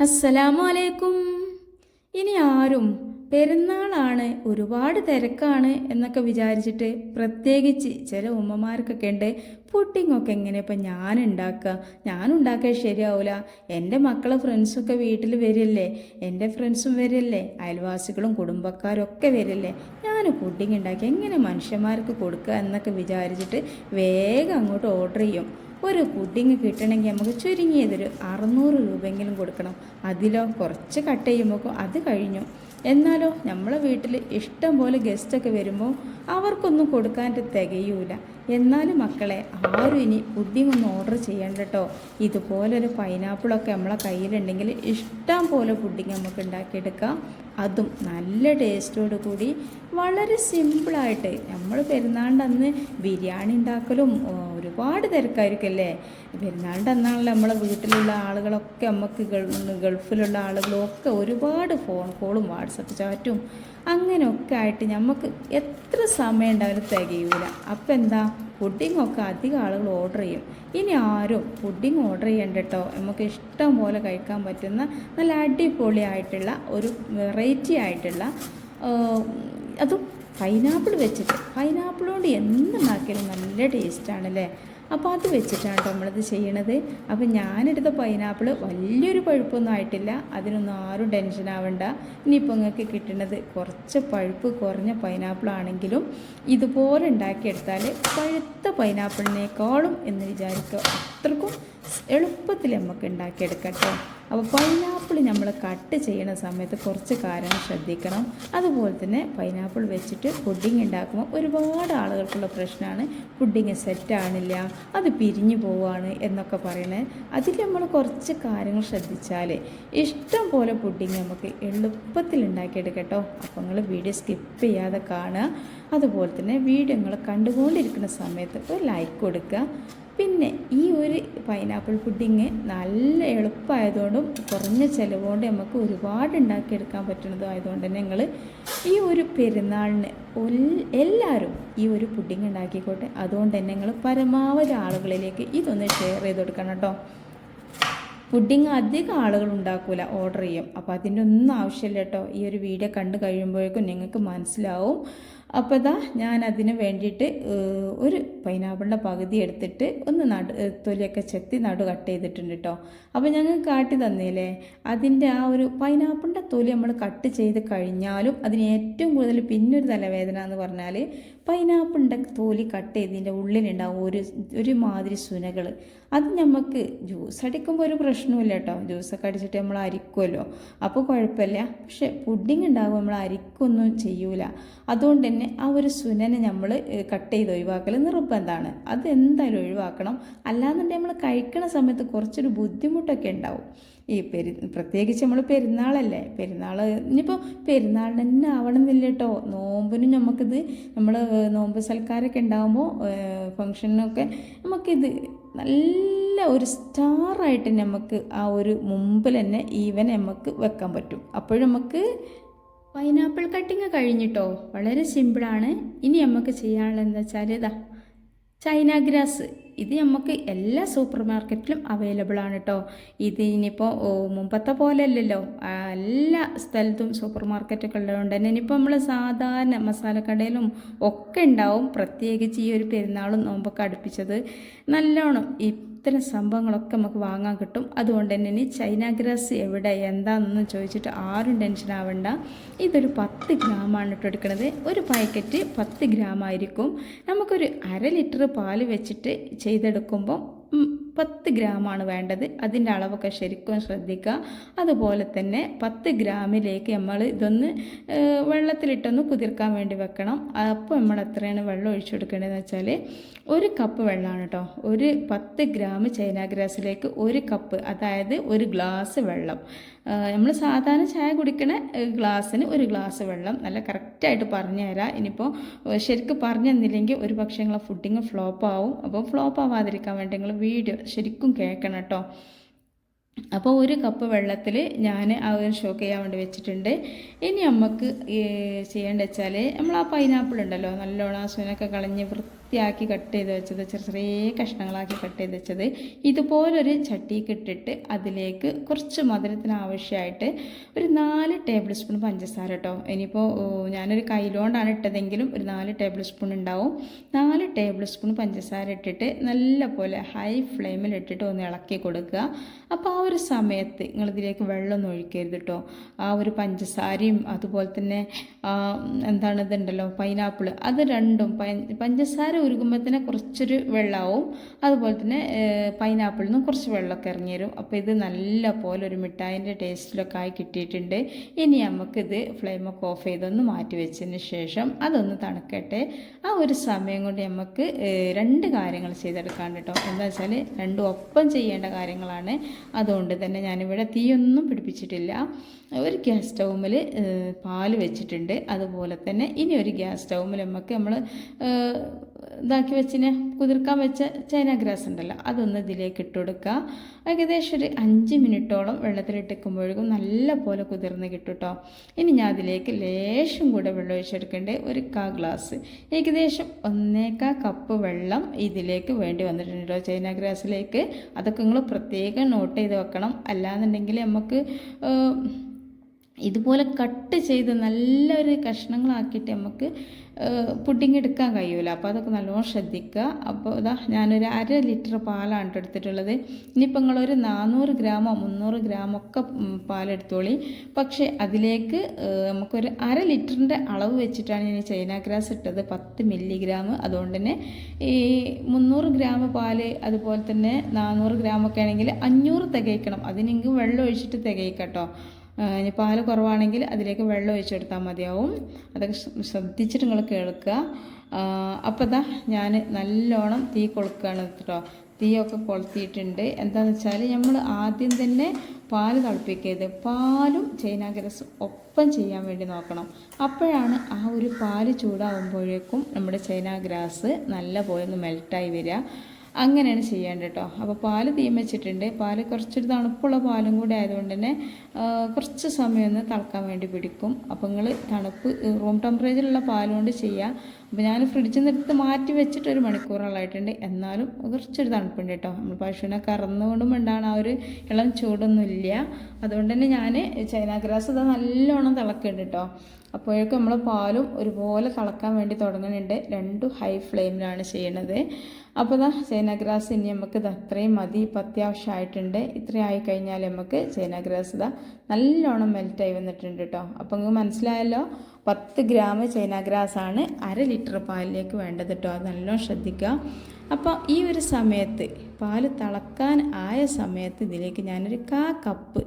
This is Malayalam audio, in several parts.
അസ്സലാമു അലൈക്കും ഇനി ആരും പെരുന്നാളാണ് ഒരുപാട് തിരക്കാണ് എന്നൊക്കെ വിചാരിച്ചിട്ട് പ്രത്യേകിച്ച് ചില ഉമ്മമാർക്കൊക്കെ ഉണ്ട്. പുട്ടിങ്ങൊക്കെ എങ്ങനെ ഇപ്പം ഞാൻ ഉണ്ടാക്കുക? ഞാൻ ഉണ്ടാക്കാൻ ശരിയാവില്ല എന്റെ മക്കളെ ഫ്രണ്ട്സൊക്കെ വീട്ടിൽ വരില്ലേ? എന്റെ ഫ്രണ്ട്സും വരില്ലേ? അയൽവാസികളും കുടുംബക്കാരൊക്കെ വരില്ലേ? ഞാൻ പുഡിങ് ഉണ്ടാക്കി എങ്ങനെ മനുഷ്യന്മാർക്ക് കൊടുക്കുക എന്നൊക്കെ വിചാരിച്ചിട്ട് വേഗം അങ്ങോട്ട് ഓർഡർ ചെയ്യും. ഒരു പുഡിങ് കിട്ടണമെങ്കിൽ നമുക്ക് ചുരുങ്ങിയതൊരു അറുന്നൂറ് രൂപയെങ്കിലും കൊടുക്കണം. അതിലോ കുറച്ച് കട്ട് ചെയ്യുമ്പോൾ അത് കഴിഞ്ഞു. എന്നാലോ നമ്മളെ വീട്ടിൽ ഇഷ്ടം പോലെ ഗസ്റ്റൊക്കെ വരുമ്പോൾ അവർക്കൊന്നും കൊടുക്കാൻ തികയൂല. എന്നാലും മക്കളെ ആരും ഇനി പുഡിങ് ഒന്ന് ഓർഡർ ചെയ്യണ്ട കേട്ടോ ഇതുപോലൊരു പൈനാപ്പിളൊക്കെ നമ്മളെ കയ്യിലുണ്ടെങ്കിൽ ഇഷ്ടം പോലെ പുഡിങ് നമുക്ക് ഉണ്ടാക്കിയെടുക്കാം. അതും നല്ല ടേസ്റ്റോട് കൂടി വളരെ സിമ്പിളായിട്ട് നമ്മൾ പെരുന്നാളിന്റെ അന്ന് ബിരിയാണി ഉണ്ടാക്കലും ഒരുപാട് തിരക്കായിരിക്കല്ലേ പെരുന്നാളിന്റെ അന്നാണല്ലോ നമ്മളെ വീട്ടിലുള്ള ആളുകളൊക്കെ നമുക്ക് ഗൾഫിലുള്ള ആളുകളൊക്കെ ഒരുപാട് ഫോൺ കോളും വാട്സപ്പ് ചാറ്റും അങ്ങനെയൊക്കെ ആയിട്ട് നമുക്ക് എത്ര സമയം ഉണ്ടായാലും തികയൂല. അപ്പം എന്താ പുഡിംഗ് ഒക്കെ അധികം ആളുകൾ ഓർഡർ ചെയ്യും. ഇനി ആരും പുഡിംഗ് ഓർഡർ ചെയ്യണ്ട കേട്ടോ നമുക്ക് ഇഷ്ടം പോലെ കഴിക്കാൻ പറ്റുന്ന നല്ല അടിപൊളി ആയിട്ടുള്ള ഒരു വെറൈറ്റി ആയിട്ടുള്ള അതും പൈനാപ്പിൾ വെച്ചിട്ട്. പൈനാപ്പിൾ കൊണ്ട് എന്തുണ്ടാക്കിയാലും നല്ല ടേസ്റ്റാണല്ലേ അപ്പോൾ അത് വെച്ചിട്ടാണ് കേട്ടോ നമ്മളിത് ചെയ്യണത്. അപ്പോൾ ഞാനെടുത്ത പൈനാപ്പിൾ വലിയൊരു പഴുപ്പൊന്നും ആയിട്ടില്ല. അതിനൊന്നും ആരും ടെൻഷൻ ആവണ്ട. ഇനിയിപ്പോൾ നിങ്ങൾക്ക് കിട്ടുന്നത് കുറച്ച് പഴുപ്പ് കുറഞ്ഞ പൈനാപ്പിൾ ആണെങ്കിലും ഇതുപോലെ ഉണ്ടാക്കിയെടുത്താൽ പഴുത്ത പൈനാപ്പിളിനേക്കാളും എന്ന് വിചാരിക്കുക. അത്രക്കും എളുപ്പത്തിൽ നമുക്ക് ഉണ്ടാക്കിയെടുക്കട്ടെ. അപ്പോൾ പൈനാപ്പിൾ നമ്മൾ കട്ട് ചെയ്യുന്ന സമയത്ത് കുറച്ച് കാര്യങ്ങൾ ശ്രദ്ധിക്കണം. അതുപോലെ തന്നെ പൈനാപ്പിൾ വെച്ചിട്ട് പുഡിങ് ഉണ്ടാക്കുമ്പോൾ ഒരുപാട് ആളുകൾക്കുള്ള പ്രശ്നമാണ് പുഡിങ് സെറ്റാണില്ല അത് പിരിഞ്ഞു പോവുകയാണ് എന്നൊക്കെ പറയുന്നത് അതിൽ നമ്മൾ കുറച്ച് കാര്യങ്ങൾ ശ്രദ്ധിച്ചാൽ ഇഷ്ടം പോലെ പുഡിങ് നമുക്ക് എളുപ്പത്തിൽ ഉണ്ടാക്കിയെടുക്കട്ടോ. കേട്ടോ അപ്പോൾ നിങ്ങൾ വീഡിയോ സ്കിപ്പ് ചെയ്യാതെ കാണുക. അതുപോലെ തന്നെ വീഡിയോ നിങ്ങൾ കണ്ടുകൊണ്ടിരിക്കുന്ന സമയത്ത് ഒരു ലൈക്ക് കൊടുക്കുക. പിന്നെ ഈ ഒരു പൈനാപ്പിൾ പുഡിങ് നല്ല എളുപ്പമായതുകൊണ്ടും കുറഞ്ഞ ചിലവുകൊണ്ട് നമുക്ക് ഒരുപാട് ഉണ്ടാക്കിയെടുക്കാൻ പറ്റുന്നതും ആയതുകൊണ്ട് തന്നെ ഞങ്ങൾ ഈ ഒരു പെരുന്നാളിന് എല്ലാവരും ഈ ഒരു പുഡിങ് ഉണ്ടാക്കിക്കോട്ടെ. അതുകൊണ്ട് തന്നെ ഞങ്ങൾ പരമാവധി ആളുകളിലേക്ക് ഇതൊന്ന് ഷെയർ ചെയ്ത് കൊടുക്കണം കേട്ടോ. പുഡിങ് അധികം ആളുകൾ ഉണ്ടാക്കൂല ഓർഡർ ചെയ്യും. അപ്പോൾ അതിന്റെ ഒന്നും ആവശ്യമില്ല കേട്ടോ. ഈ ഒരു വീഡിയോ കണ്ടു കഴിയുമ്പോഴേക്കും നിങ്ങൾക്ക് മനസ്സിലാവും. അപ്പോൾ ഇതാ ഞാൻ അതിന് വേണ്ടിയിട്ട് ഒരു പൈനാപ്പിളിന്റെ പകുതി എടുത്തിട്ട് ഒന്ന് നടു തൊലിയൊക്കെ ചെത്തി നടു കട്ട് ചെയ്തിട്ടുണ്ട് കേട്ടോ അപ്പോൾ ഞങ്ങൾ കാട്ടി തന്നില്ലേ അതിന്റെ ആ ഒരു പൈനാപ്പിളിന്റെ തൊലി നമ്മൾ കട്ട് ചെയ്ത് കഴിഞ്ഞാലും അതിന് ഏറ്റവും കൂടുതൽ പിന്നൊരു തലവേദന എന്ന് പറഞ്ഞാൽ പൈനാപ്പിളിന്റെ തോലി കട്ട് ചെയ്തതിന്റെ ഉള്ളിലുണ്ടാവും ഒരു ഒരു മാതിരി സുനകൾ അത് നമുക്ക് ജ്യൂസ് അടിക്കുമ്പോൾ ഒരു പ്രശ്നമില്ല കേട്ടോ. ജ്യൂസൊക്കെ അടിച്ചിട്ട് നമ്മൾ അരിക്കുമല്ലോ അപ്പോൾ കുഴപ്പമില്ല. പക്ഷേ പുഡിങ് ഉണ്ടാകുമ്പോൾ നമ്മൾ അരിക്കൊന്നും ചെയ്യൂല. അതുകൊണ്ട് തന്നെ ആ ഒരു സുനനെ നമ്മൾ കട്ട് ചെയ്ത് ഒഴിവാക്കൽ നിർബന്ധമാണ്. അത് എന്തായാലും ഒഴിവാക്കണം. അല്ലാന്നുണ്ടെങ്കിൽ നമ്മൾ കഴിക്കണ സമയത്ത് കുറച്ചൊരു ബുദ്ധിമുട്ടൊക്കെ ഉണ്ടാവും. ഈ പെരു പ്രത്യേകിച്ച് നമ്മൾ പെരുന്നാളല്ലേ. പെരുന്നാൾ ഇനിയിപ്പോൾ പെരുന്നാളിന് തന്നെ ആവണമെന്നില്ല കേട്ടോ. നോമ്പിനും നമുക്കിത് നമ്മൾ നോമ്പ് സൽക്കാരൊക്കെ ഉണ്ടാകുമ്പോൾ ഫങ്ഷനൊക്കെ നമുക്കിത് നല്ല ഒരു സ്റ്റാറായിട്ട് നമുക്ക് ആ ഒരു മുമ്പിൽ തന്നെ ഈവൻ നമുക്ക് വെക്കാൻ പറ്റും. അപ്പോഴും നമുക്ക് പൈനാപ്പിൾ കട്ടിങ് കഴിഞ്ഞിട്ടോ? വളരെ സിമ്പിളാണ്. ഇനി നമുക്ക് ചെയ്യാനുള്ളത് എന്താ വെച്ചാൽ ഇതാ ചൈന ഗ്രാസ്. ഇത് നമുക്ക് എല്ലാ സൂപ്പർ മാർക്കറ്റിലും അവൈലബിൾ ആണ് കേട്ടോ ഇത് ഇനിയിപ്പോൾ മുമ്പത്തെ പോലെ അല്ലല്ലോ എല്ലാ സ്ഥലത്തും സൂപ്പർ മാർക്കറ്റൊക്കെ ഉള്ളതുകൊണ്ട് തന്നെ ഇനിയിപ്പോൾ നമ്മൾ സാധാരണ മസാലക്കടയിലും ഒക്കെ ഉണ്ടാവും. പ്രത്യേകിച്ച് ഈ ഒരു പെരുന്നാളും നോമ്പൊക്കെ അടുപ്പിച്ചത് നല്ലോണം ഇത്തരം സംഭവങ്ങളൊക്കെ നമുക്ക് വാങ്ങാൻ കിട്ടും. അതുകൊണ്ട് തന്നെ ഇനി ചൈന ഗ്രാസ് എവിടെ എന്താണെന്ന് ചോദിച്ചിട്ട് ആരും ടെൻഷൻ ആവണ്ട. ഇതൊരു പത്ത് ഗ്രാമാണ് ഇട്ട് എടുക്കുന്നത് ഒരു പാക്കറ്റ് പത്ത് ഗ്രാം ആയിരിക്കും നമുക്കൊരു അര ലിറ്റർ പാൽ വെച്ചിട്ട് ചെയ്തെടുക്കുമ്പോൾ പത്ത് ഗ്രാമാണ് വേണ്ടത്. അതിന്റെ അളവൊക്കെ ശരിക്കും ശ്രദ്ധിക്കുക. അതുപോലെ തന്നെ പത്ത് ഗ്രാമിലേക്ക് നമ്മൾ ഇതൊന്ന് വെള്ളത്തിലിട്ടൊന്ന് കുതിർക്കാൻ വേണ്ടി വെക്കണം. അപ്പോൾ നമ്മൾ എത്രയാണ് വെള്ളം ഒഴിച്ചു കൊടുക്കേണ്ടതെന്ന് വെച്ചാൽ ഒരു കപ്പ് വെള്ളമാണ് കേട്ടോ. ഒരു പത്ത് ഗ്രാം ചൈന ഗ്രാസിലേക്ക് ഒരു കപ്പ് അതായത് ഒരു ഗ്ലാസ് വെള്ളം. നമ്മൾ സാധാരണ ചായ കുടിക്കണ ഗ്ലാസ്സിന് ഒരു ഗ്ലാസ് വെള്ളം നല്ല കറക്റ്റായിട്ട് പറഞ്ഞു തരാം. ഇനിയിപ്പോൾ ശരിക്കും പറഞ്ഞു തന്നില്ലെങ്കിൽ ഒരു പക്ഷേ നിങ്ങളെ ഫുഡിങ് ഫ്ലോപ്പ് ആവും. അപ്പോൾ ഫ്ലോപ്പ് ആവാതിരിക്കാൻ വേണ്ടി നിങ്ങൾ വീഡിയോ ശരിക്കും കേൾക്കണം കേട്ടോ അപ്പോൾ ഒരു കപ്പ് വെള്ളത്തിൽ ഞാൻ ആ ഒരു ഷോക്ക് ചെയ്യാൻ വേണ്ടി വെച്ചിട്ടുണ്ട്. ഇനി നമുക്ക് ചെയ്യേണ്ടത് വെച്ചാൽ നമ്മൾ ആ പൈനാപ്പിൾ ഉണ്ടല്ലോ നല്ലോണം ആ സുനൊക്കെ കളഞ്ഞ് വൃത്തി വൃത്തിയാക്കി കട്ട് ചെയ്ത് വെച്ചത് ചെറിയ ചെറിയ കഷ്ണങ്ങളാക്കി കട്ട് ചെയ്ത് വെച്ചത്. ഇതുപോലൊരു ചട്ടിക്ക് ഇട്ടിട്ട് അതിലേക്ക് കുറച്ച് മധുരത്തിന് ആവശ്യമായിട്ട് ഒരു നാല് ടേബിൾ സ്പൂൺ പഞ്ചസാര കേട്ടോ ഇനിയിപ്പോൾ ഞാനൊരു കയ്യിലോണ്ടാണ് ഇട്ടതെങ്കിലും ഒരു നാല് ടേബിൾ സ്പൂൺ ഉണ്ടാവും. നാല് ടേബിൾ സ്പൂൺ പഞ്ചസാര ഇട്ടിട്ട് നല്ല പോലെ ഹൈ ഫ്ലെയിമിൽ ഇട്ടിട്ട് ഒന്ന് ഇളക്കി കൊടുക്കുക. അപ്പോൾ ആ ഒരു സമയത്ത് നിങ്ങളിതിലേക്ക് വെള്ളമൊന്നും ഒഴിക്കരുത് കേട്ടോ ആ ഒരു പഞ്ചസാരയും അതുപോലെ തന്നെ എന്താണ് ഇതുണ്ടല്ലോ പൈനാപ്പിൾ അത് രണ്ടും പൈ- പഞ്ചസാര ഉരുകുമ്പോൾ തന്നെ കുറച്ചൊരു വെള്ളമാവും അതുപോലെ തന്നെ പൈനാപ്പിളിൽ നിന്നും കുറച്ച് വെള്ളമൊക്കെ ഇറങ്ങി വരും. അപ്പോൾ ഇത് നല്ല പോലെ ഒരു മിഠായിന്റെ ടേസ്റ്റിലൊക്കെ ആയി കിട്ടിയിട്ടുണ്ട്. ഇനി നമുക്കിത് ഫ്ലെയിമൊക്കെ ഓഫ് ചെയ്തൊന്ന് മാറ്റി വെച്ചതിന് ശേഷം അതൊന്ന് തണുക്കട്ടെ. ആ ഒരു സമയം കൊണ്ട് നമുക്ക് രണ്ട് കാര്യങ്ങൾ ചെയ്തെടുക്കാൻ കേട്ടോ. എന്താ വെച്ചാൽ രണ്ടും ഒപ്പം ചെയ്യേണ്ട കാര്യങ്ങളാണ്. അതുകൊണ്ട് തന്നെ ഞാനിവിടെ തീയൊന്നും പിടിപ്പിച്ചിട്ടില്ല. ഒരു ഗ്യാസ് സ്റ്റൗമിൽ പാൽ വെച്ചിട്ടുണ്ട്. അതുപോലെ തന്നെ ഇനി ഒരു ഗ്യാസ് സ്റ്റൗമിൽ നമുക്ക് നമ്മൾ ഇതാക്കി വെച്ചിന് കുതിർക്കാൻ വെച്ച ചൈന ഗ്രാസ് ഉണ്ടല്ലോ അതൊന്ന് ഇതിലേക്ക് ഇട്ട് കൊടുക്കുക ഏകദേശം ഒരു അഞ്ച് മിനിറ്റോളം വെള്ളത്തിലിട്ടിക്കുമ്പോഴേക്കും നല്ല പോലെ കുതിർന്ന് കിട്ടുട്ടോ. കേട്ടോ ഇനി ഞാൻ അതിലേക്ക് ലേശം കൂടെ വെള്ളം ഒഴിച്ചെടുക്കേണ്ടേ ഒരു കാ ഗ്ലാസ്. ഏകദേശം ഒന്നേക്കാ കപ്പ് വെള്ളം ഇതിലേക്ക് വേണ്ടി വന്നിട്ടുണ്ട് കേട്ടോ ചൈന ഗ്രാസിലേക്ക്. അതൊക്കെ നിങ്ങൾ പ്രത്യേകം നോട്ട് ചെയ്ത് വെക്കണം. അല്ലാന്നുണ്ടെങ്കിൽ നമുക്ക് ഇതുപോലെ കട്ട് ചെയ്ത് നല്ലൊരു കഷ്ണങ്ങളാക്കിയിട്ട് നമുക്ക് പുഡിങ് എടുക്കാൻ കഴിയൂല. അപ്പോൾ അതൊക്കെ നല്ലോണം ശ്രദ്ധിക്കുക. അപ്പോൾ ഇതാ ഞാനൊരു അര ലിറ്റർ പാലാണ് എടുത്തിട്ടുള്ളത്. ഇനിയിപ്പോൾ നിങ്ങളൊരു നാനൂറ് ഗ്രാമോ മുന്നൂറ് ഗ്രാമോ ഒക്കെ പാലെടുത്തോളി. പക്ഷേ അതിലേക്ക് നമുക്കൊരു അര ലിറ്ററിന്റെ അളവ് വെച്ചിട്ടാണ് ഞാൻ ചൈന ഗ്രാസ് ഇട്ടത്. പത്ത് മില്ലിഗ്രാം. അതുകൊണ്ട് തന്നെ ഈ മുന്നൂറ് ഗ്രാം പാൽ അതുപോലെ തന്നെ നാനൂറ് ഗ്രാമൊക്കെ ആണെങ്കിൽ അഞ്ഞൂറ് തികയ്ക്കണം. അതിനെങ്കിൽ വെള്ളം ഒഴിച്ചിട്ട് തികയിക്കട്ടോ ഇനി പാൽ കുറവാണെങ്കിൽ അതിലേക്ക് വെള്ളം ഒഴിച്ചെടുത്താൽ മതിയാവും. അതൊക്കെ ശ്രദ്ധിച്ചിട്ട് നിങ്ങൾ കേൾക്കുക. അപ്പോൾ ഇതാ ഞാൻ നല്ലോണം തീ കൊളുക്കുകയാണ് കേട്ടോ തീയൊക്കെ കൊളുത്തിയിട്ടുണ്ട്. എന്താണെന്ന് വെച്ചാൽ നമ്മൾ ആദ്യം തന്നെ പാൽ തിളപ്പിക്കരുത്. പാലും ചൈന ഗ്രാസ് ഒപ്പം ചെയ്യാൻ വേണ്ടി നോക്കണം. അപ്പോഴാണ് ആ ഒരു പാൽ ചൂടാകുമ്പോഴേക്കും നമ്മുടെ ചൈനാഗ്രാസ് നല്ല പോലെ ഒന്ന് മെൽട്ടായി വരിക. അങ്ങനെയാണ് ചെയ്യേണ്ടത് കേട്ടോ. അപ്പോൾ പാൽ തീമച്ചിട്ടുണ്ട് പാൽ കുറച്ചൊരു തണുപ്പുള്ള പാലും കൂടി ആയതുകൊണ്ട് തന്നെ കുറച്ച് സമയം ഒന്ന് തിളക്കാൻ വേണ്ടി പിടിക്കും. അപ്പോൾ നിങ്ങൾ തണുപ്പ് റൂം ടെമ്പറേച്ചറുള്ള പാൽ കൊണ്ട് ചെയ്യുക അപ്പോൾ ഞാൻ ഫ്രിഡ്ജിൽ നിന്ന് എടുത്ത് മാറ്റി വെച്ചിട്ട് ഒരു മണിക്കൂറുകളായിട്ടുണ്ട് എന്നാലും കുറച്ചൊരു തണുപ്പുണ്ട് കേട്ടോ. നമ്മൾ പശുവിനെ കറന്നുകൊണ്ടും ഉണ്ടാണ് ആ ഒരു ഇളം ചൂടൊന്നുമില്ല. അതുകൊണ്ട് തന്നെ ഞാൻ ചൈന ഗ്രാസ് ഇതാ നല്ലോണം തിളക്കുന്നുണ്ട് കേട്ടോ. അപ്പോഴേക്കും നമ്മൾ പാലും ഒരുപോലെ തിളക്കാൻ വേണ്ടി തുടങ്ങുന്നുണ്ട്. രണ്ടും ഹൈ ഫ്ലെയിമിലാണ് ചെയ്യണത്. അപ്പോൾ ദാ ചൈനഗ്രാസ് ഇനി നമുക്ക് ഇത് അത്രയും മതി ഇപ്പം അത്യാവശ്യമായിട്ടുണ്ട്. ഇത്രയും കഴിഞ്ഞാൽ നമുക്ക് ചൈനഗ്രാസ് ഇതാ നല്ലോണം മെൽറ്റായി വന്നിട്ടുണ്ട് കേട്ടോ അപ്പം നിങ്ങൾക്ക് മനസ്സിലായല്ലോ? പത്ത് ഗ്രാം ചൈനഗ്രാസ് ആണ് അര ലിറ്റർ പാലിലേക്ക് വേണ്ടത് കേട്ടോ അത് നല്ലോണം ശ്രദ്ധിക്കുക അപ്പോൾ ഈ ഒരു സമയത്ത് പാൽ തിളക്കാൻ ആയ സമയത്ത് ഇതിലേക്ക് ഞാനൊരു കാ കപ്പ്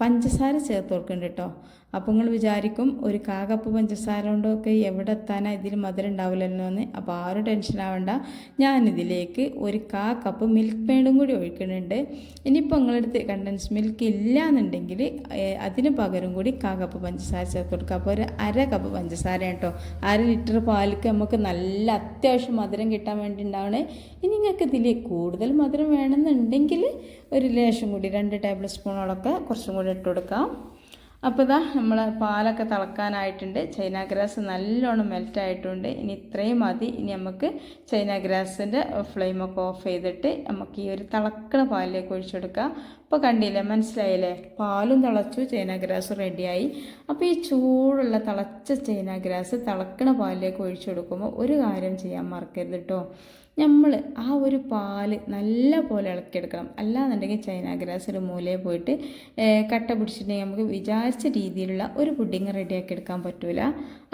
പഞ്ചസാര ചേർത്ത് കൊടുക്കുന്നുണ്ട് കേട്ടോ അപ്പോൾ നിങ്ങൾ വിചാരിക്കും ഒരു കാ കപ്പ് പഞ്ചസാര കൊണ്ടൊക്കെ എവിടെ എത്താനാ ഇതിൽ മധുരം ഉണ്ടാവില്ലല്ലോ എന്ന് അപ്പോൾ ആരും ടെൻഷൻ ആവണ്ട. ഞാനിതിലേക്ക് ഒരു കാ കപ്പ് മിൽക്ക് മെയ്ഡും കൂടി ഒഴിക്കുന്നുണ്ട്. ഇനിയിപ്പോൾ നിങ്ങളടുത്ത് കണ്ടൻസ് മിൽക്ക് ഇല്ല എന്നുണ്ടെങ്കിൽ അതിന് പകരം കൂടി കാ കപ്പ് പഞ്ചസാര ചേർത്ത് കൊടുക്കുക. അപ്പോൾ ഒരു അര കപ്പ് പഞ്ചസാര കേട്ടോ. അര ലിറ്റർ പാലിക്ക് നമുക്ക് നല്ല അത്യാവശ്യം മധുരം കിട്ടാൻ വേണ്ടി ഉണ്ടാവണേ ഇനി നിങ്ങൾക്ക് ഇതിൽ കൂടുതൽ മധുരം വേണമെന്നുണ്ടെങ്കിൽ ഒരു ലേശം കൂടി രണ്ട് ടേബിൾ സ്പൂണോളൊക്കെ കുറച്ചും കൂടി ഇട്ട് കൊടുക്കാം. അപ്പോൾ ഇതാ നമ്മൾ പാലൊക്കെ തിളക്കാനായിട്ടുണ്ട്. ചൈന ഗ്രാസ് നല്ലോണം മെൽറ്റ് ആയിട്ടുണ്ട് ഇനി ഇത്രയും മതി. ഇനി നമുക്ക് ചൈന ഗ്രാസിന്റെ ഫ്ലെയിമൊക്കെ ഓഫ് ചെയ്തിട്ട് നമുക്ക് ഈ ഒരു തിളക്കണ പാലിലേക്ക് ഒഴിച്ചെടുക്കാം. അപ്പോൾ കണ്ടില്ലേ മനസ്സിലായില്ലേ? പാലും തിളച്ചു ചൈന ഗ്രാസ് റെഡിയായി അപ്പോൾ ഈ ചൂടുള്ള തിളച്ച ചൈന ഗ്രാസ് തിളക്കണ പാലിലേക്ക് ഒഴിച്ചു കൊടുക്കുമ്പോൾ ഒരു കാര്യം ചെയ്യാൻ മറക്കരുത് കേട്ടോ നമ്മൾ ആ ഒരു പാൽ നല്ല പോലെ ഇളക്കിയെടുക്കണം. അല്ലാന്നുണ്ടെങ്കിൽ ചൈന ഗ്രാസ് ഒരു മൂലയിൽ പോയിട്ട് കട്ട പിടിച്ചിട്ടുണ്ടെങ്കിൽ നമുക്ക് വിചാരിച്ച രീതിയിലുള്ള ഒരു പുഡിങ് റെഡിയാക്കി എടുക്കാൻ പറ്റില്ല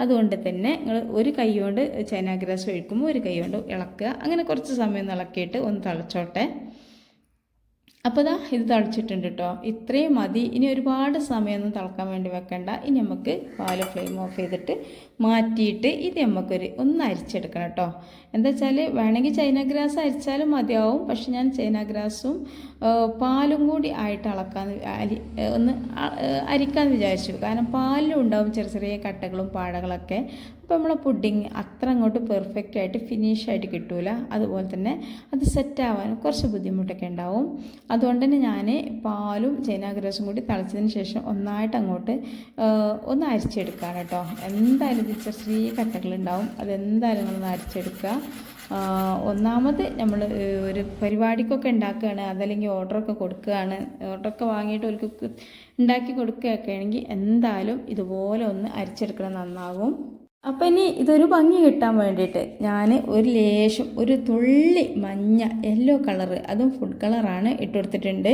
അതുകൊണ്ട് തന്നെ നിങ്ങൾ ഒരു കൈ കൊണ്ട് ചൈന ഗ്രാസ് ഒഴിക്കുമ്പോൾ ഒരു കൈ കൊണ്ട് ഇളക്കുക. അങ്ങനെ കുറച്ച് സമയം ഇളക്കിയിട്ട് ഒന്ന് തിളച്ചോട്ടെ. അപ്പോൾ ദാ ഇത് തിളച്ചിട്ടുണ്ട് കേട്ടോ ഇത്രയും മതി. ഇനി ഒരുപാട് സമയമൊന്നും തിളക്കാൻ വേണ്ടി വെക്കണ്ട. ഇനി നമുക്ക് പാൽ ഫ്ലെയിം ഓഫ് ചെയ്തിട്ട് മാറ്റിയിട്ട് ഇത് നമുക്കൊരു ഒന്ന് അരിച്ചെടുക്കണം കേട്ടോ എന്താ വെച്ചാൽ വേണമെങ്കിൽ ചൈന ഗ്രാസ് അരിച്ചാലും മതിയാവും. പക്ഷെ ഞാൻ ചൈന ഗ്രാസും പാലും കൂടി ആയിട്ട് അളക്കാൻ അരി ഒന്ന് അരിക്കാന്ന് വിചാരിച്ചു. കാരണം പാലിലും ഉണ്ടാവും ചെറിയ ചെറിയ കട്ടകളും പാടകളൊക്കെ. അപ്പോൾ നമ്മളെ പുഡിങ് അത്ര അങ്ങോട്ട് പെർഫെക്റ്റ് ആയിട്ട് ഫിനിഷ് ആയിട്ട് കിട്ടൂല. അതുപോലെ തന്നെ അത് സെറ്റ് ആവാനും കുറച്ച് ബുദ്ധിമുട്ടൊക്കെ ഉണ്ടാവും. അതുകൊണ്ട് തന്നെ ഞാൻ പാലും ചൈന ഗ്രാസും കൂടി തിളച്ചതിന് ശേഷം ഒന്നായിട്ട് അങ്ങോട്ട് ഒന്ന് അരിച്ചെടുക്കാം കേട്ടോ എന്തായാലും ചെറിയ ചെറിയ കട്ടകളുണ്ടാവും. അതെന്തായാലും നമ്മൾ അരിച്ചെടുക്കുക. ഒന്നാമത് നമ്മൾ ഒരു പരിപാടിക്കൊക്കെ ഉണ്ടാക്കുകയാണ്. അതല്ലെങ്കിൽ ഓർഡറൊക്കെ കൊടുക്കുകയാണ്. ഓർഡറൊക്കെ വാങ്ങിയിട്ട് അവർക്ക് ഉണ്ടാക്കി കൊടുക്കുകയൊക്കെ ആണെങ്കിൽ എന്തായാലും ഇതുപോലെ ഒന്ന് അരിച്ചെടുക്കണം. നന്നാകും അപ്പം ഇനി ഇതൊരു ഭംഗി കിട്ടാൻ വേണ്ടിയിട്ട് ഞാൻ ഒരു ലേശം ഒരു തുള്ളി മഞ്ഞ യെല്ലോ കളറ് അതും ഫുഡ് കളറാണ് ഇട്ട് കൊടുത്തിട്ടുണ്ട്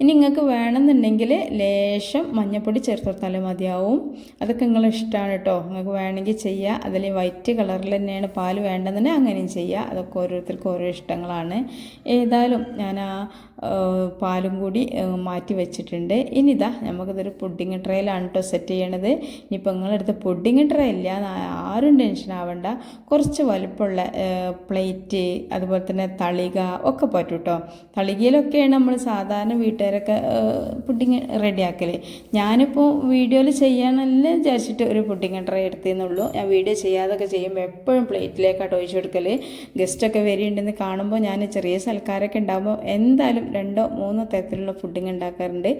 ഇനി നിങ്ങൾക്ക് വേണമെന്നുണ്ടെങ്കിൽ ലേശം മഞ്ഞപ്പൊടി ചേർത്ത് കൊടുത്താലും മതിയാവും. അതൊക്കെ നിങ്ങളെ ഇഷ്ടമാണ് കേട്ടോ നിങ്ങൾക്ക് വേണമെങ്കിൽ ചെയ്യുക അതിൽ വൈറ്റ് കളറിൽ തന്നെയാണ് പാൽ വേണ്ടതെന്നുണ്ടെങ്കിൽ അങ്ങനെയും ചെയ്യുക അതൊക്കെ ഓരോരുത്തർക്കും ഓരോ ഇഷ്ടങ്ങളാണ്. ഏതായാലും ഞാൻ ആ, പാലും കൂടി മാറ്റി വെച്ചിട്ടുണ്ട്. ഇനി ഇതാ നമുക്കിതൊരു പുഡിങ് ട്രേയിലാണ് കേട്ടോ സെറ്റ് ചെയ്യണത്. ഇനിയിപ്പോൾ നിങ്ങളെടുത്ത് പുഡിങ് ട്രേ ഇല്ല ആരും ടെൻഷൻ ആവണ്ട. കുറച്ച് വലുപ്പമുള്ള പ്ലേറ്റ് അതുപോലെ തന്നെ തളിക ഒക്കെ പറ്റും കേട്ടോ തളികയിലൊക്കെയാണ് നമ്മൾ സാധാരണ വീട്ടുകാരൊക്കെ പുഡിങ് റെഡിയാക്കൽ ഞാനിപ്പോൾ വീഡിയോയിൽ ചെയ്യാനല്ല വിചാരിച്ചിട്ട് ഒരു പുഡിങ് ട്രേ എടുത്തേന്നുള്ളൂ. ഞാൻ വീഡിയോ ചെയ്യാതൊക്കെ ചെയ്യുമ്പോൾ എപ്പോഴും പ്ലേറ്റിലേക്കാട്ടോ ഒഴിച്ചു കൊടുക്കൽ ഗസ്റ്റൊക്കെ വരികയുണ്ടെന്ന് കാണുമ്പോൾ ഞാൻ ചെറിയ സൽക്കാരൊക്കെ ഉണ്ടാകുമ്പോൾ എന്തായാലും രണ്ടോ മൂന്നോ തരത്തിലുള്ള പുഡിങ് ഉണ്ടാക്കാറുണ്ട്.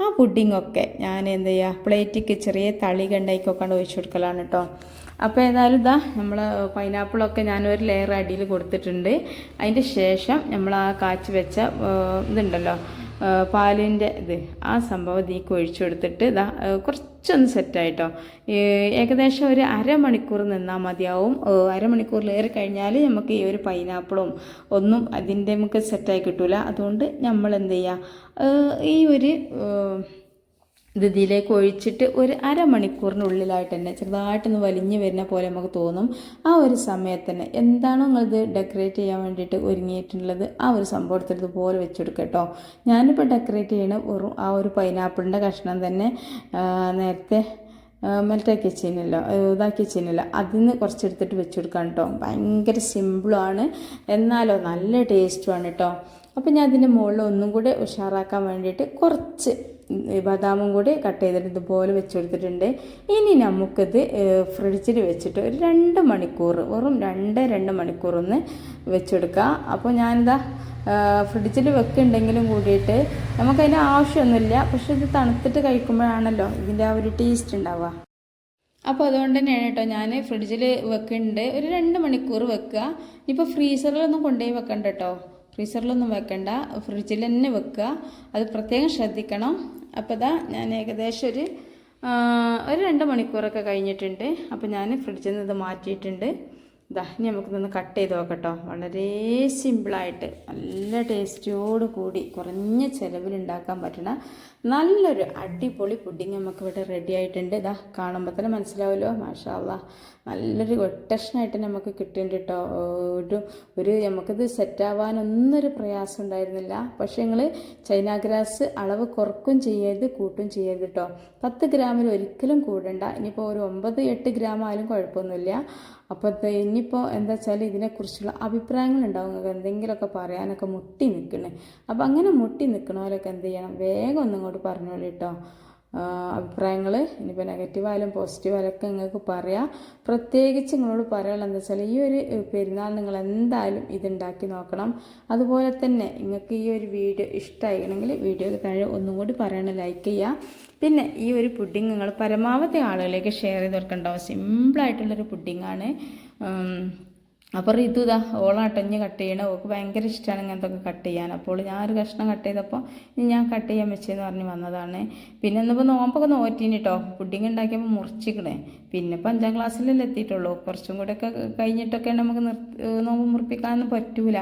ആ പുഡിങ്ങൊക്കെ ഞാൻ എന്ത് ചെയ്യുക പ്ലേറ്റിക്ക് ചെറിയ തളി കണ്ടായിക്കൊക്കെ ഒഴിച്ചു കൊടുക്കലാണ് കേട്ടോ അപ്പോൾ ഏതായാലും ഇതാ നമ്മൾ പൈനാപ്പിളൊക്കെ ഞാനൊരു ലെയർ അടിയിൽ കൊടുത്തിട്ടുണ്ട്. അതിന്റെ ശേഷം നമ്മൾ ആ കാച്ചി വെച്ച ഇതുണ്ടല്ലോ പാലിന്റെ ഇത് ആ സംഭവം നീ ഒഴിച്ചു കൊടുത്തിട്ട് ഇതാ കുറച്ചൊന്ന് സെറ്റായിട്ടോ ഏകദേശം ഒരു അരമണിക്കൂർ നിന്നാൽ മതിയാവും. അരമണിക്കൂറിലേറെ കഴിഞ്ഞാൽ നമുക്ക് ഈ ഒരു പൈനാപ്പിളും ഒന്നും അതിന്റെ നമുക്ക് സെറ്റായി കിട്ടില്ല അതുകൊണ്ട് നമ്മൾ എന്ത് ചെയ്യുക ഈ ഒരു ഇത് ഇതിലേക്ക് ഒഴിച്ചിട്ട് ഒരു അരമണിക്കൂറിനുള്ളിലായിട്ട് തന്നെ ചെറുതായിട്ടൊന്ന് വലിഞ്ഞു വരുന്ന പോലെ നമുക്ക് തോന്നും ആ ഒരു സമയത്ത് തന്നെ എന്താണോ നിങ്ങളിത് ഡെക്കറേറ്റ് ചെയ്യാൻ വേണ്ടിയിട്ട് ഒരുങ്ങിയിട്ടുള്ളത് ആ ഒരു സംഭവം എടുത്തിട്ട് ഇതുപോലെ വെച്ചെടുക്കുക കേട്ടോ. ഞാനിപ്പോൾ ഡെക്കറേറ്റ് ചെയ്യണ വെറും ആ ഒരു പൈനാപ്പിളിന്റെ കഷ്ണം തന്നെ നേരത്തെ മെൽറ്റാക്കി വെച്ചിരുന്നില്ല ഇതാക്കി വെച്ചിരുന്നില്ല നിന്ന് കുറച്ചെടുത്തിട്ട് വെച്ച് കൊടുക്കാം കേട്ടോ. ഭയങ്കര സിമ്പിളാണ് എന്നാലോ നല്ല ടേസ്റ്റുമാണ് കേട്ടോ. അപ്പോൾ ഞാൻ അതിന്റെ മുകളിൽ ഒന്നും കൂടെ ഉഷാറാക്കാൻ വേണ്ടിയിട്ട് കുറച്ച് ബദാമും കൂടി കട്ട് ചെയ്തിട്ട് ഇതുപോലെ വെച്ച് കൊടുത്തിട്ടുണ്ട് ഇനി നമുക്കിത് ഫ്രിഡ്ജിൽ വെച്ചിട്ട് ഒരു രണ്ട് മണിക്കൂർ വെറും രണ്ട് രണ്ട് മണിക്കൂർ ഒന്ന് വെച്ചെടുക്കുക അപ്പോൾ ഞാനിതാ ഫ്രിഡ്ജിൽ വെക്കുന്നുണ്ടെങ്കിലും കൂടിയിട്ട് നമുക്കതിന് ആവശ്യമൊന്നുമില്ല. പക്ഷെ ഇത് തണുത്തിട്ട് കഴിക്കുമ്പോഴാണല്ലോ ഇതിന്റെ ആ ഒരു ടേസ്റ്റ് ഉണ്ടാവുക. അപ്പോൾ അതുകൊണ്ട് തന്നെയാണ് കേട്ടോ ഞാൻ ഫ്രിഡ്ജിൽ വെക്കുന്നുണ്ട്. ഒരു രണ്ട് മണിക്കൂർ വെക്കുക. ഇപ്പോൾ ഫ്രീസറിലൊന്നും കൊണ്ടുപോയി വെക്കണ്ട കേട്ടോ. ഫ്രീസറിലൊന്നും വെക്കണ്ട. ഫ്രിഡ്ജിൽ തന്നെ വെക്കുക. അത് പ്രത്യേകം ശ്രദ്ധിക്കണം. അപ്പോൾ ഇതാ ഞാൻ ഏകദേശം ഒരു ഒരു രണ്ട് മണിക്കൂറൊക്കെ കഴിഞ്ഞിട്ടുണ്ട്. അപ്പോൾ ഞാൻ ഫ്രിഡ്ജിൽ നിന്ന് ഇത് മാറ്റിയിട്ടുണ്ട്. ഇതാ ഇനി നമുക്കിതൊന്ന് കട്ട് ചെയ്ത് നോക്കട്ടോ. വളരെ സിമ്പിളായിട്ട് നല്ല ടേസ്റ്റോട് കൂടി കുറഞ്ഞ ചിലവിൽ ഉണ്ടാക്കാൻ പറ്റുന്ന നല്ലൊരു അടിപൊളി പുഡിങ് നമുക്ക് ഇവിടെ റെഡി ആയിട്ടുണ്ട്. ഇതാ കാണുമ്പോൾ തന്നെ മനസ്സിലാവുമല്ലോ മാഷാല്ല നല്ലൊരു ഒട്ടഷനായിട്ട് നമുക്ക് കിട്ടിയിട്ടുണ്ട് കേട്ടോ ഒരു ഒരു നമുക്കിത് സെറ്റാവാനൊന്നൊരു പ്രയാസം ഉണ്ടായിരുന്നില്ല. പക്ഷേ നിങ്ങൾ ചൈന ഗ്രാസ് അളവ് കുറക്കും ചെയ്യരുത് കൂട്ടും ചെയ്യരുത് കേട്ടോ പത്ത് ഗ്രാമിൽ ഒരിക്കലും കൂടണ്ട. ഇനിയിപ്പോൾ ഒരു ഒമ്പത് എട്ട് ഗ്രാം ആയാലും കുഴപ്പമൊന്നുമില്ല. അപ്പോൾ ഇനിയിപ്പോൾ എന്താ വെച്ചാൽ ഇതിനെക്കുറിച്ചുള്ള അഭിപ്രായങ്ങൾ ഉണ്ടാവും. എന്തെങ്കിലുമൊക്കെ പറയാനൊക്കെ മുട്ടി നിൽക്കണേ. അപ്പോൾ അങ്ങനെ മുട്ടി നിൽക്കണവരൊക്കെ എന്ത് ചെയ്യണം? വേഗം ഒന്നും ഇങ്ങോട്ട് പറഞ്ഞോളൂ കേട്ടോ അഭിപ്രായങ്ങൾ ഇനിയിപ്പോൾ നെഗറ്റീവ് ആയാലും പോസിറ്റീവ് ആയാലും ഒക്കെ നിങ്ങൾക്ക് പറയാം. പ്രത്യേകിച്ച് നിങ്ങളോട് പറയാനുള്ളത് എന്താ വെച്ചാൽ ഈ ഒരു പെരുന്നാൾ നിങ്ങൾ എന്തായാലും ഇതുണ്ടാക്കി നോക്കണം. അതുപോലെ തന്നെ നിങ്ങൾക്ക് ഈ ഒരു വീഡിയോ ഇഷ്ടമായിരുന്നെങ്കിൽ വീഡിയോ താഴെ ഒന്നും കൂടി പറയണം ലൈക്ക് ചെയ്യുക പിന്നെ ഈ ഒരു പുഡിങ് നിങ്ങൾ പരമാവധി ആളുകളിലേക്ക് ഷെയർ ചെയ്ത് കൊടുക്കണ്ടാവും സിമ്പിളായിട്ടുള്ളൊരു പുഡിങ്ങാണ്. അപ്പോൾ റിതു ഇതാ ഓളാട്ടഞ്ഞ് കട്ട് ചെയ്യണം ഓൾക്ക് ഭയങ്കര ഇഷ്ടമാണ് ഇങ്ങനത്തെ ഒക്കെ കട്ട് ചെയ്യാൻ. അപ്പോൾ ഞാൻ ഒരു കഷ്ണം കട്ട് ചെയ്തപ്പോൾ ഇനി ഞാൻ കട്ട് ചെയ്യാൻ വെച്ചെന്ന് പറഞ്ഞ് വന്നതാണ്. പിന്നെ ഇന്നിപ്പോൾ നോമ്പൊക്കെ നോറ്റീന് കേട്ടോ പുഡിങ് ഉണ്ടാക്കിയപ്പോൾ മുറിച്ചിക്കണേ. പിന്നെ ഇപ്പോൾ അഞ്ചാം ക്ലാസ്സിലല്ലേ എത്തിയിട്ടുള്ളൂ. കുറച്ചും കൂടെയൊക്കെ കഴിഞ്ഞിട്ടൊക്കെ നമുക്ക് നിർ നോമ്പ് മുറിപ്പിക്കാനൊന്നും പറ്റൂല.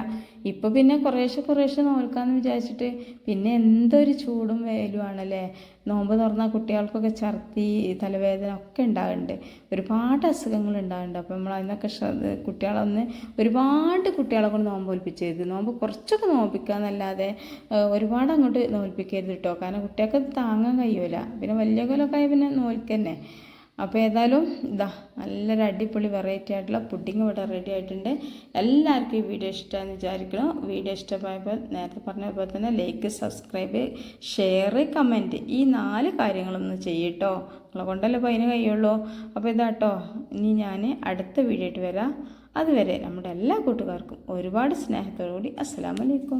ഇപ്പോൾ പിന്നെ കുറേശ്ശെ കുറേശ്ശെ നോൽക്കാമെന്ന് വിചാരിച്ചിട്ട് പിന്നെ എന്തൊരു ചൂടും വെയിലുമാണല്ലേ നോമ്പ് തുറന്നാൽ കുട്ടികൾക്കൊക്കെ ഛർദി തലവേദന ഒക്കെ ഉണ്ടാകുന്നുണ്ട് ഒരുപാട് അസുഖങ്ങൾ ഉണ്ടാകുന്നുണ്ട് അപ്പോൾ നമ്മൾ അതിനൊക്കെ കുട്ടികളെ കുട്ടികളൊന്ന് ഒരുപാട് കുട്ടികളെ കൊണ്ട് നോമ്പ് ഒൽപ്പിച്ചത് നോമ്പ് കുറച്ചൊക്കെ നോമ്പിക്കുക എന്നല്ലാതെ ഒരുപാട് അങ്ങോട്ട് നോൽപ്പിക്കരുത് കേട്ടോ കാരണം കുട്ടികൾക്ക് താങ്ങാൻ കഴിയൂല. പിന്നെ വലിയ കൊലൊക്കെ ആയി പിന്നെ നോൽക്കന്നെ. അപ്പോൾ ഏതായാലും ഇതാ നല്ലൊരു അടിപൊളി വെറൈറ്റി ആയിട്ടുള്ള പുഡിങ് ഇവിടെ റെഡി ആയിട്ടുണ്ട്. എല്ലാവർക്കും ഈ വീഡിയോ ഇഷ്ടമാണെന്ന് വിചാരിക്കണം വീഡിയോ ഇഷ്ടമായപ്പോൾ നേരത്തെ പറഞ്ഞ പോലെ തന്നെ ലൈക്ക് സബ്സ്ക്രൈബ് ഷെയർ കമന്റ് ഈ നാല് കാര്യങ്ങളൊന്ന് ചെയ്യട്ടോ. നിങ്ങളെ കൊണ്ടല്ലേ അപ്പോൾ അതിന് കഴിയുള്ളൂ. അപ്പോൾ ഇതാട്ടോ ഇനി ഞാൻ അടുത്ത വീഡിയോ ആയിട്ട് വരാം. അതുവരെ നമ്മുടെ എല്ലാ കൂട്ടുകാർക്കും ഒരുപാട് സ്നേഹത്തോടു കൂടി അസ്സലാമലൈക്കും